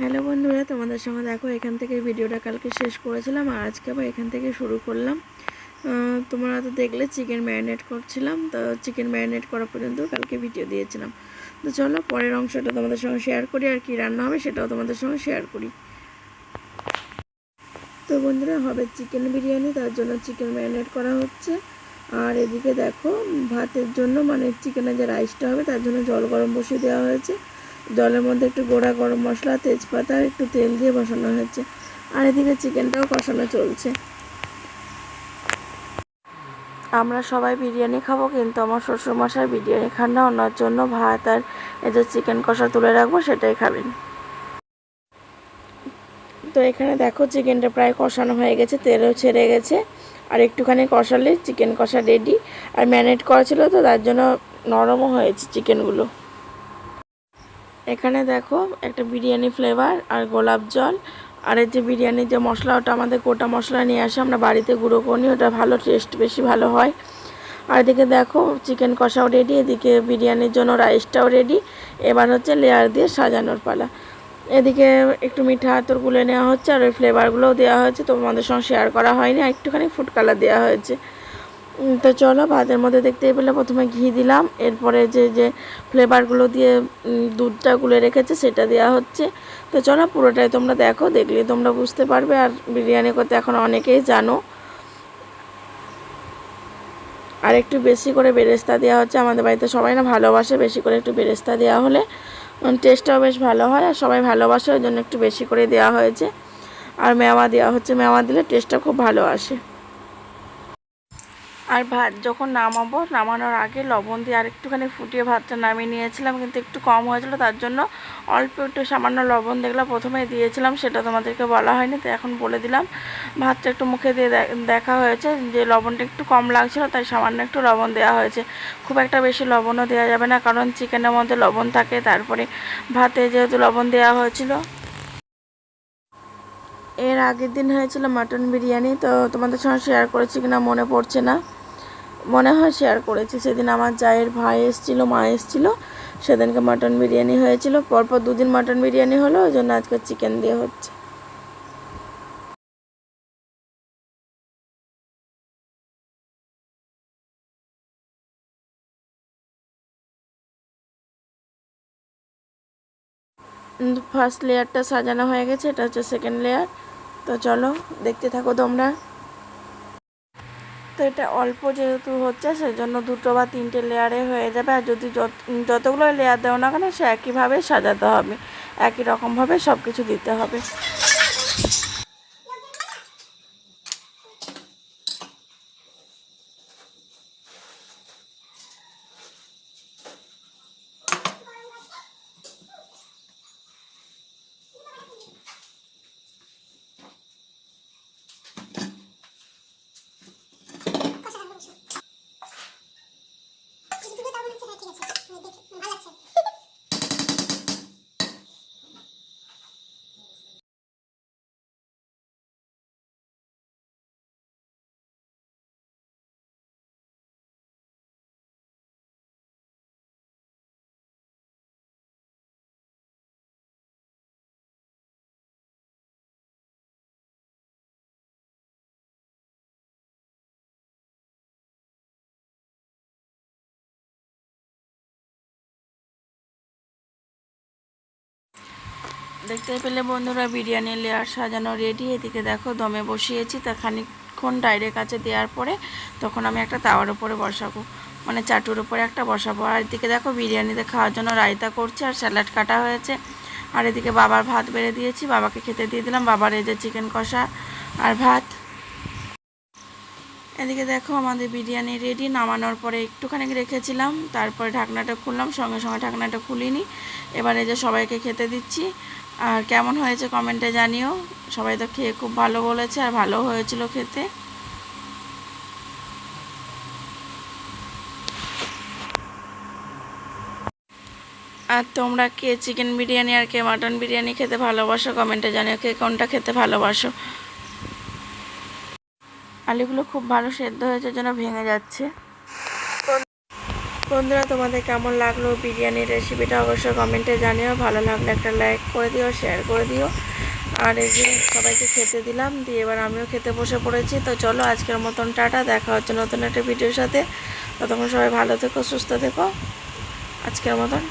Hello বন্ধুরা, তোমাদের সঙ্গে দেখো এখান থেকে ভিডিওটা কালকে শেষ করেছিলাম আর আজকে আবার এখান থেকে শুরু করলাম। তোমরা তো দেখলে চিকেন ম্যারিনেট করছিলাম, তো চিকেন ম্যারিনেট করা পর্যন্ত কালকে ভিডিও দিয়েছিলাম। তো চলো পরের অংশটা তোমাদের সঙ্গে শেয়ার করি আর কি রান্না হবে সেটাও তোমাদের সঙ্গে শেয়ার করি। তো বন্ধুরা, হবে চিকেন বিরিয়ানি, তার জন্য চিকেন ম্যারিনেট করা হচ্ছে। আর এদিকে দেখো, ভাতের জন্য মানে চিকেনের যে রাইসটা হবে, তার জন্য জল গরম বসিয়ে দেওয়া হয়েছে। জলের মধ্যে একটু গোড়া গরম মশলা, তেজপাতা, একটু তেল দিয়ে বসানো হয়েছে। আর এদিকে চিকেনটাও কষানো চলছে। আমরা সবাই বিরিয়ানি খাব, কিন্তু আমার শ্বশুরমশাই বিরিয়ানি খান না। ওনার জন্য ভাত আর এই যে চিকেন কষা তুলে রাখব, সেটাই খাবেন। তো এখানে দেখো চিকেনটা প্রায় কষানো হয়ে গেছে, তেলও ছেড়ে গেছে। আর একটুখানি কষালে চিকেন কষা রেডি আর ম্যারিনেট করা ছিল তো, তার জন্য নরমও হয়েছে চিকেনগুলো। এখানে দেখো একটা বিরিয়ানি ফ্লেভার আর গোলাপ জল। আর এই যে বিরিয়ানির যে মশলা, ওটা আমাদের গোটা মশলা নিয়ে আসে, আমরা বাড়িতে গুঁড়ো করি, ওটা ভালো টেস্ট বেশি ভালো হয়। আর এদিকে দেখো চিকেন কষাও রেডি এদিকে বিরিয়ানির জন্য রাইসটাও রেডি এবার হচ্ছে লেয়ার দিয়ে সাজানোর পালা। এদিকে একটু মিঠা আতর গুলে নেওয়া হচ্ছে, আর ওই ফ্লেভারগুলোও দেওয়া হয়েছে, তোমাদের সঙ্গে শেয়ার করা হয়নি, আর একটুখানি ফুড কালার দেওয়া হয়েছে। তো চলো, ভাতের মধ্যে দেখতেই পেলে প্রথমে ঘি দিলাম। এরপরে যে যে ফ্লেভারগুলো দিয়ে দুধটা গুলে রেখেছে, সেটা দেওয়া হচ্ছে। তো চলো, পুরোটাই তোমরা দেখো দেখলে তোমরা বুঝতে পারবে। আর বিরিয়ানি করতে এখন অনেকেই জানো। আর একটু বেশি করে বেরেস্তা দেওয়া হচ্ছে। আমাদের বাড়িতে সবাই না ভালোবাসে বেশি করে একটু বেরেস্তা দেওয়া হলে। টেস্টটাও বেশ ভালো হয় আর সবাই ভালোবাসে, ওই জন্য একটু বেশি করে দেওয়া হয়েছে। আর মেওয়া দেওয়া হচ্ছে, মেওয়া দিলে টেস্টটা খুব ভালো আসে। আর ভাত, যখন নামাবো, নামানোর আগে লবণ দিয়ে আর একটুখানি ফুটিয়ে ভাতটা নামিয়ে নিয়েছিলাম, কিন্তু একটু কম হয়েছিল, তার জন্য অল্প একটু সামান্য লবণ দেখলাম প্রথমে দিয়েছিলাম, সেটা তোমাদেরকে বলা হয়নি তো এখন বলে দিলাম। ভাতটা একটু মুখে দিয়ে দেখা হয়েছে, যে লবণটা একটু কম লাগছিল, তাই সামান্য একটু লবণ দেওয়া হয়েছে। খুব একটা বেশি লবণও দেওয়া যাবে না, কারণ চিকেনের মধ্যে লবণ থাকে, তারপরে ভাতে যেহেতু লবণ দেওয়া হয়েছিল। এর আগের দিন হয়েছিল মাটন বিরিয়ানি, তো তোমাদের সঙ্গে শেয়ার করেছি কিনা মনে পড়ছে না। মনে হয় শেয়ার করেছি। সেদিন আমার জায়ের ভাই এসেছিল, মা এসেছিল। সেদিনকে মাটন বিরিয়ানি হয়েছিল। পরপর দুদিন মাটন বিরিয়ানি হলো, ওই জন্য আজকে চিকেন দিয়ে হচ্ছে। ফার্স্ট লেয়ারটা সাজানো হয়ে গেছে, এটা হচ্ছে সেকেন্ড লেয়ার তো চলো, দেখতে থাকো তোমরা। তো এটা অল্প যেহেতু হচ্ছে, সেজন্য দুটো বা তিনটে লেয়ারে হয়ে যাবে। আর যদি যত- যতগুলো লেয়ার দেওয়া না কেন, সে একইভাবে সাজাতে হবে। একই রকমভাবে সব কিছু দিতে হবে। अलग से দেখতে পেলে বন্ধুরা বিরিয়ানির লেয়ার সাজানো রেডি। এদিকে দেখো দমে বসিয়েছি, তা খানিকক্ষণ ডাইরের কাছে দেওয়ার পরে তখন আমি একটা তাওয়ার উপরে বসাবো মানে চাটুর উপরে একটা বসাবো। আর এদিকে দেখো বিরিয়ানিতে খাওয়ার জন্য রায়তা করছে আর স্যালাড কাটা হয়েছে। আর এদিকে বাবার ভাত বেড়ে দিয়েছি, বাবাকে খেতে দিয়ে দিলাম, বাবার এই যে চিকেন কষা আর ভাত। এদিকে দেখো আমাদের বিরিয়ানি রেডি নামানোর পরে একটুখানি রেখেছিলাম, তারপরে ঢাকনাটা খুললাম, সঙ্গে সঙ্গে ঢাকনাটা খুলিনি। এবারে যে সবাইকে খেতে দিচ্ছি আর কেমন হয়েছে কমেন্টে জানিও। সবাই তো খেয়ে খুব ভালো বলেছে আর ভালো হয়েছিল খেতে। আর তোমরা কে চিকেন বিরিয়ানি আর কে মাটন বিরিয়ানি খেতে ভালোবাসো? কমেন্টে জানিও কে কোনটা খেতে ভালোবাসো। আলুগুলো খুব ভালো সেদ্ধ হয়েছে, যেন ভেঙে যাচ্ছে। বন্ধুরা, তোমাদের কেমন লাগল বিরিয়ানির রেসিপিটা অবশ্যই কমেন্টে জানিও। ভালো লাগলে একটা লাইক করে দিও শেয়ার করে দিও। আর এই যে সবাইকে খেতে দিলাম, দিয়ে এবার আমিও খেতে বসে পড়েছি। তো চলো আজকের মতন টাটা, দেখা হচ্ছে নতুন একটা ভিডিওর সাথে। তখন সবাই ভালো থেকো, সুস্থ থেকো। আজকের মতন